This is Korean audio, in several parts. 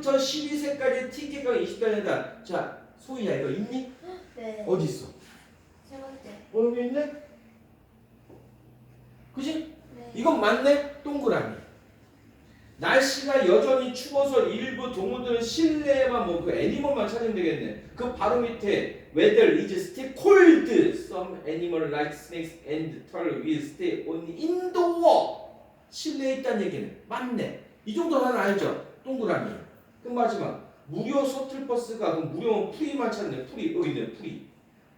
1부터 12세까지 t개가 20단이다. 자, 소희야 이거 있니? 네. 어디 있어? 세 번째. 어 여기 있네? 그지? 네. 이건 맞네? 동그라미. 날씨가 여전히 추워서 일부 동물들은 실내에만 뭐 그 애니멀만 찾으면 되겠네. 그 바로 밑에 weather is still cold. Some animal like snakes and turtle will stay only indoor. 실내에 있다는 얘기는 맞네. 이 정도 하나 알죠? 동그라미. 그 마지막 무료 셔틀버스가 그 무료 프리만 찾네. 프리 여기 있네. 프리.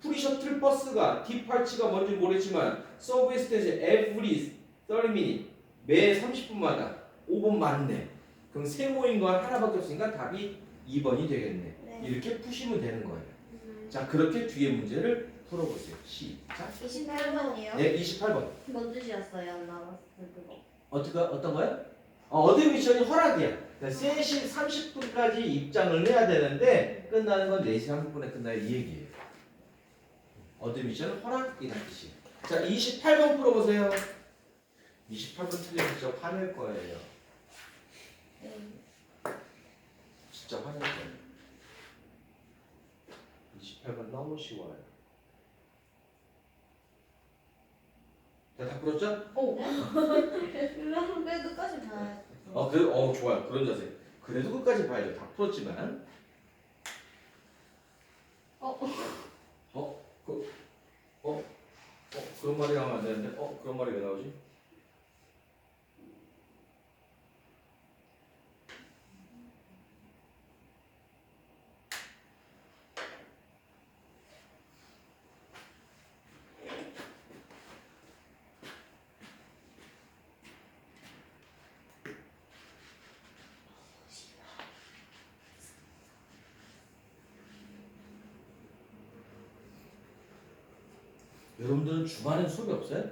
프리 셔틀버스가 디팔치가 뭔지 모르지만 서브웨이 스테이션 every 30minute 매 30분마다 5번 맞네. 그럼 세모인 거 하나밖에 없으니까 답이 2번이 되겠네. 네. 이렇게 푸시면 되는 거예요. 음. 자 그렇게 뒤에 문제를 풀어보세요. 시작. 28번이요? 네 28번. 뭔 뜻이었어요? 안 나왔을 그거. 어떻게 어떤 거요? 어, 어드 미션이 허락이야. 그러니까 3시 30분까지 입장을 해야 되는데 끝나는 건 4시 30분에 끝나요 이 얘기예요. 어드 미션 허락이라는 뜻이에요. 자 28번 풀어보세요. 28번 틀리면 진짜 화낼 거예요. 네. 진짜 화낼 거예요. 28번 너무 쉬워요. 자, 다 풀었죠? 오. 그럼 끝까지 봐야 어, 그, 어, 좋아요. 그런 자세. 그래도 끝까지 봐야죠. 다 풀었지만. 어. 어, 그, 어, 어, 그런 말이 나오면 안 되는데, 어, 그런 말이 왜 나오지? 여러분들은 주말엔 수업이 없어요?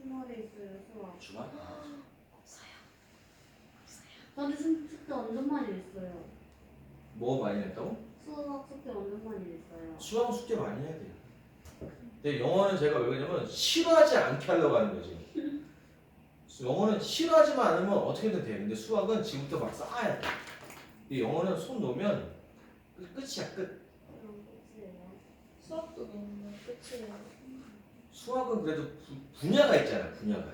주말에 있어요 수학. 주말? 근데 숙- 숙제 완전 많이 냈어요. 뭐 많이 했다고? 수학 숙제 완전 많이 냈어요. 수학 숙제 많이 해야 돼요. 근데 영어는 제가 왜 그러냐면 싫어하지 않게 하려고 하는 거지. 영어는 싫어하지만 않으면 어떻게든 돼. 근데 수학은 지금부터 막 쌓아야 돼. 근데 영어는 손 놓으면 끝- 끝이야 끝. 수학도 너무 끝이에요. 수학은 그래도 부- 분야가 있잖아 분야가.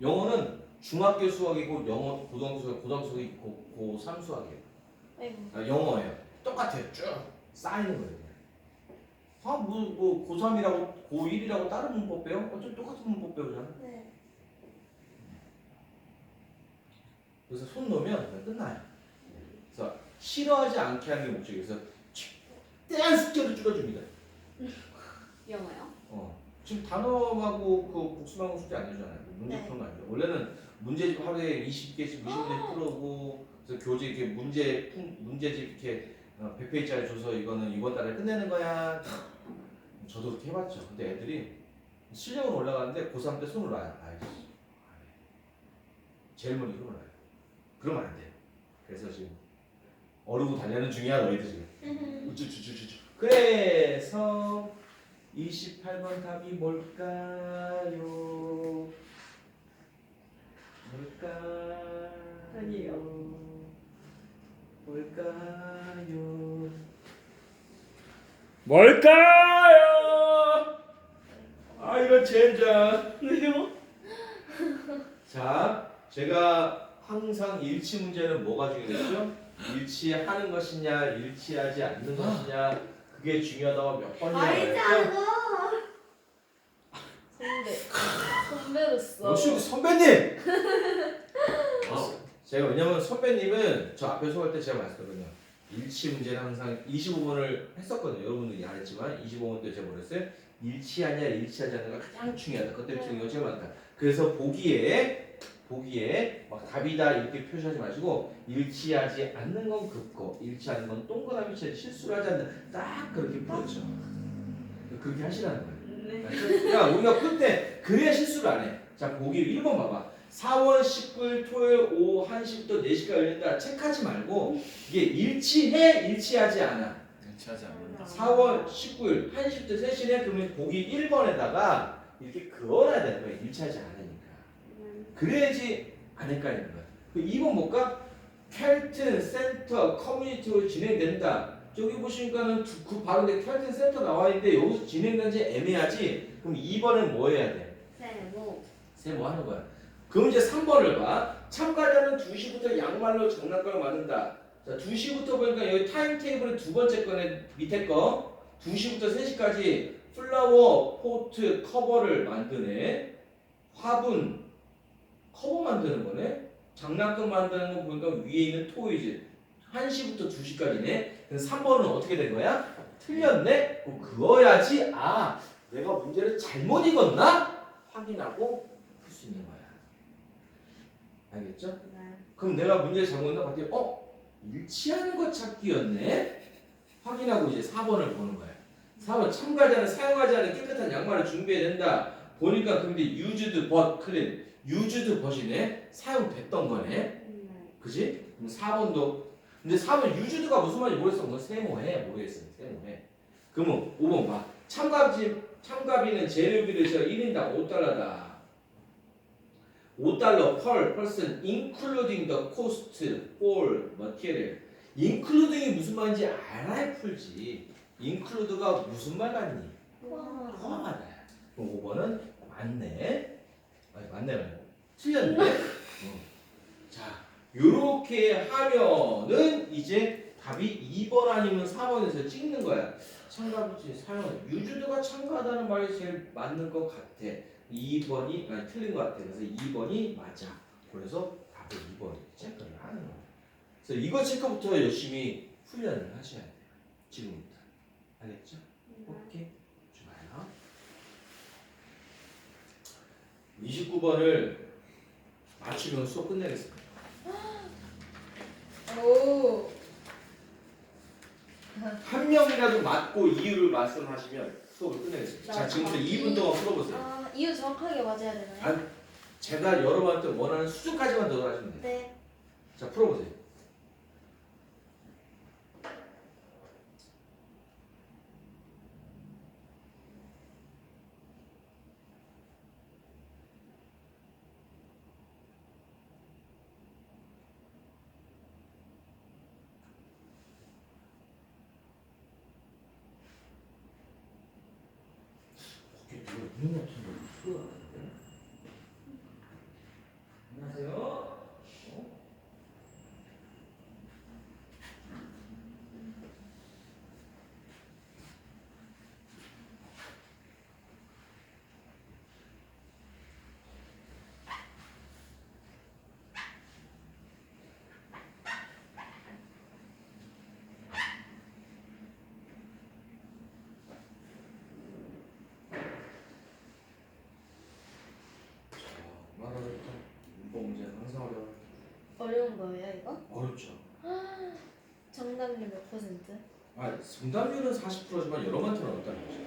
영어는 중학교 수학이고 영어 고등학교 수학 고등학교 수학이 고, 고3 수학이에요. 아이고. 아, 영어예요. 똑같아요. 쭉 쌓이는 거예요. 아, 뭐, 뭐 고3이라고 고1이라고 다른 문법 배워? 어차피 똑같은 문법 배우잖아. 네. 그래서 손 놓으면 그냥 끝나요. 그래서 싫어하지 않게 하는 게 목적이에요. 그래서 최대한 숙제를 줄여줍니다. 영어요? 어. 지금 단어하고 그 복수하고 숙제 안 해주잖아요. 문제 네. 푸는 거 아니죠. 원래는 문제집 하루에 20개씩 20개 풀어오고 그래서 교재 이렇게 문제 푼 문제집 이렇게 어, 100페이지짜리 줘서 이거는 이번 달에 끝내는 거야. 저도 그렇게 해봤죠. 근데 애들이 실력은 올라가는데 고3 때 손을 놔요. 아이씨. 제일 먼저 손을 놔요. 그러면 안 돼요. 그래서 지금 어르고 달려는 중이야 너희들 지금. 우쭈쭈쭈쭈. 그래서 28번 답이 뭘까요? 뭘까요? 아니에요. 뭘까요? 뭘까요? 아 이거 젠장. 왜요? 자, 제가 항상 일치 문제는 뭐가 중요했죠? 일치하는 것이냐, 일치하지 않는 것이냐, 그게 중요하다고 몇 번이나 말했죠? 선배. 선배로서. 역시 선배님. 어, 제가 왜냐면 선배님은 저 앞에 서할 때 제가 말했거든요. 일치 문제는 항상 25번을 했었거든요. 여러분들이 안 했지만 25번 때 제가 뭐랬어요? 일치하냐 일치하지 않는 가 가장 중요하다. 때문에 중요한 거 제일 많다. 그래서 보기에 보기에 막 답이다 이렇게 표시하지 마시고 일치하지 않는 건 긋고 일치하는 건 동그라미 쳐 실수를 하지 않는 딱 그렇게 풀었죠. 그렇게 하시라는 거예요. 네. 그러니까 우리가 풀때 그래야 실수를 안 해. 자 보기 1번 봐봐. 4월 19일 토요일 오후 1시부터 4시까지 열린다. 체크하지 말고 이게 일치해 일치하지 않아. 일치하지 않는다. 4월 19일 1시부터 3시네 그러면 보기 1번에다가 이렇게 그어놔야 되는 거야. 일치하지 않으니까. 그래야지 안 헷갈리는 거야. 그 2번 볼까? 켈튼 센터 커뮤니티로 진행된다. 저기 보시니까는 두- 그 바로 내 켈튼 센터 나와 있는데 여기서 진행된지 애매하지. 그럼 2번은 뭐 해야 돼? 세모. 세뭐 하는 거야? 그럼 이제 3번을 봐. 참가자는 2시부터 양말로 장난감을 만든다. 자, 2시부터 보니까 여기 타임 테이블의 두 번째 거네 밑에 거 2시부터 3시까지 플라워 포트 커버를 만드네. 화분 커버 만드는 거네. 장난감 만드는 거 보니까 위에 있는 토이즈 1시부터 2시까지네. 그래서 3번은 어떻게 된 거야? 틀렸네. 그럼 그어야지. 아, 내가 문제를 잘못 읽었나? 확인하고 풀 수 있는 거야. 알겠죠? 네. 그럼 내가 문제를 잘못 읽나 봤더니 어? 일치하는 것 찾기였네? 확인하고 이제 4번을 보는 거야. 4번 참가자는 사용하지 않은 깨끗한 양말을 준비해야 된다. 보니까 근데 used but clean. Used but이네? 사용됐던 거네? 네. 그지? 그럼 4번도 근데 4번 used가 무슨 말인지 모르겠어. 뭐 세모해 모르겠어. 세모해. 그러면 5번 봐. 참가비 참가비는 재료비를 제가 1인당 5달러다. 5달러 per person including the cost for material. including이 무슨 말인지 알아야 풀지. include가 무슨 말 같니? 와. 포함하다. 그럼 5번은 맞네. 아니 맞네 말고 틀렸네. 어. 자, 요렇게 하면은 이제 답이 2번 아니면 4번에서 찍는 거야. 참가부지 사용. 유주도가 참가하다는 말이 제일 맞는 것 같아. 2번이 아니 틀린 것 같아. 그래서 2번이 맞아. 그래서 답을 2번 체크를 하는 거야. 그래서 이거 체크부터 열심히 훈련을 하셔야 돼요. 지금부터. 알겠죠? 오케이. 좋아요. 29번을 맞추면 수업 끝내겠습니다. 오. 한 명이라도 맞고 이유를 말씀하시면 수업을 끝내겠습니다. 자, 지금부터 2분 동안 풀어보세요. 아 이유 정확하게 맞아야 되나요? 아, 제가 여러분한테 원하는 수준까지만 더 하시면 돼요. 네. 자, 풀어보세요. 거기 누가 있는 것 같은데 소리가 나는데? 안녕하세요. 어? 자, 얼마나 어렵다. 문법 문제는 항상 어려워. 어려운 거예요 이거? 어렵죠. 정답률 몇 퍼센트? 아, 정답률은 40%지만 여러 만큼 어렵다는 거죠.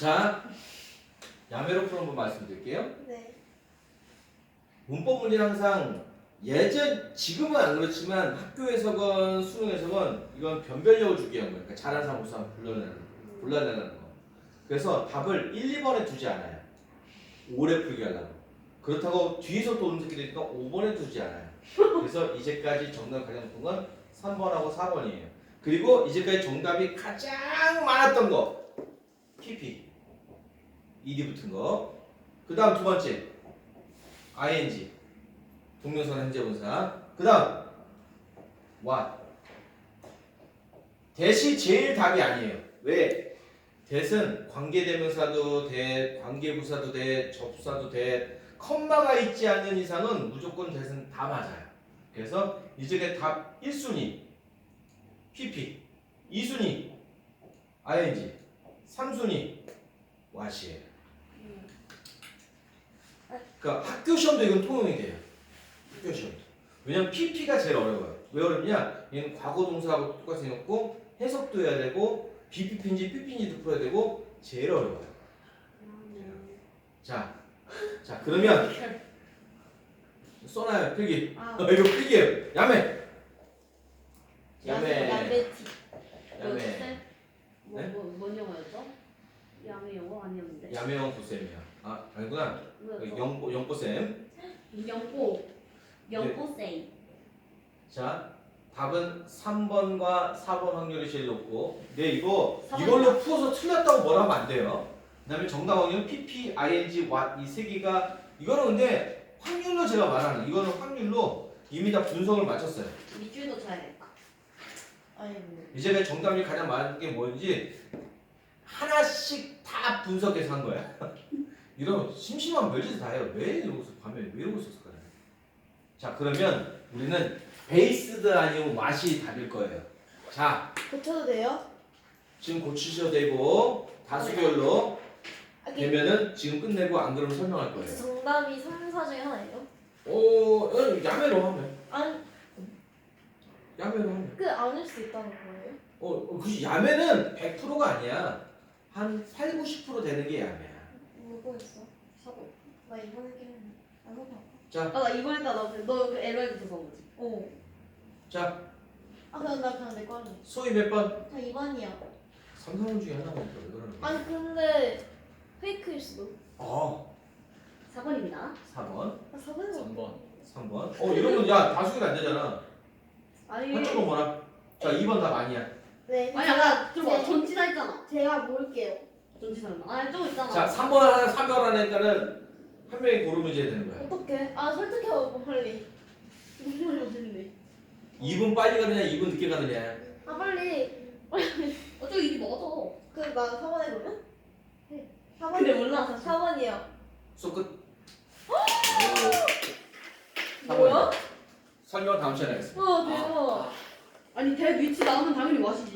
자, 야매로 풀어 한번 말씀드릴게요. 네. 문법 문제는 항상 예전 지금은 안 그렇지만 학교에서건 수능에서건 이건 변별력을 주기 위한 거예요. 그러니까 잘한 사람 못 사람 불러내는 불러내는 거. 그래서 답을 1, 2번에 두지 않아요. 오래 풀게 하려고. 그렇다고 뒤에서 또 오는 새끼들 있으니까 5번에 두지 않아요. 그래서 이제까지 정답 가장 높은 건 3번하고 4번이에요. 그리고 이제까지 정답이 가장 많았던 거 PP ed 붙은 거. 그 다음 두 번째 ing 동명사나 현재분사. 그 다음 what 대시 제일 답이 아니에요. 왜? 대은 관계대명사도 돼, 관계부사도 돼, 접사도 돼, 컴마가 있지 않는 이상은 무조건 대은 다 맞아요. 그래서 이제 답 1순위 PP, 2순위 ing, 3순위 what이에요. 그러니까 학교 시험도 이건 통용이 돼요. 학교 시험도. 왜냐면 PP가 제일 어려워요. 왜 어렵냐? 얘는 과거 동사하고 똑같이 생겼고 해석도 해야 되고 BPP인지 PP인지도 풀어야 되고 제일 어려워요. 자, 자 그러면 써놔요 필기. 아, 어, 이거 필기예요. 야매. 야매. 야매티. 야매. 뭐, 네? 뭐, 뭔 영어였죠? 야매 영어 아니었는데. 야매형 구쌤이야. 아 아니구나. 뭐였죠? 영보 영보 쌤. 영포. 영포세이. 자 답은 3번과 4번 확률이 제일 높고 네 이거. 이걸로 풀어서 틀렸다고 뭐라 하면 안 돼요 그 다음에 정답 확률은 PP, ING, what 이세 개가 이거는 근데 확률로 제가 말하는 이거는 확률로 이미 다 분석을 마쳤어요 밑줄도 쳐야겠다. 아이고. 이제가 정답이 가장 많은 게 뭔지 하나씩 다 분석해서 한 거야 이런 심심한 별짓을 다 해요 왜 이러고서 밤에 왜 이러고 있었을까요 자 그러면 우리는 베이스드 아니고 맛이 답일 거예요 자 고쳐도 돼요? 지금 고치셔도 되고 다수결로 아, 그 되면은 지금 끝내고 안 그러면 설명할 거예요. 정답이 3, 4 중에 하나예요? 오, 어, 야매로 하면. 아니, 야매로 하면. 그 아닐 수 있다는 거예요? 어, 어그 야매는 100%가 아니야. 한 8, 90% 되는 게 야매야. 뭐고 있어? 사고. 나 이번 했기는 안 해봐. 자, 아, 나 이거 했다. 너그 LO에서 본 거지. 어. 자, 아, 그럼 나 그냥 내거 할래. 소희 몇 번? 저 2번이야. 3, 4번 중에 하나만 더. 왜 그러는 거야? 아니, 근데 페이크일 수도. 어, 4번입니다. 4번, 나 4번에서 3번 3번. 어, 이러면 야, 다수결 안 되잖아. 아니. 한쪽은 뭐라? 자, 2번 답 아니야. 네. 아니, 아까. 제- 전치사 했잖아. 제가 모를게요. 전치사는. 아니, 좀 있잖아. 자, 3번 하나, 3번 하나니까는 한 명이 고르면 이제 되는 거야. 어떡해? 아, 솔직해봐, 빨리. 무슨 말이 없는데. 2분 빨리 가느냐, 2분 늦게 가느냐. 아, 빨리. 어차피 이게 맞아. 그, 나 4번 해보면? 네. 4번. 근데 몰라. 4번이요. 수업 끝. 뭐야? 설명 다음 시간에 하겠습니다. 와, 대박. 아니, 대 위치 나오면 당연히 와시지.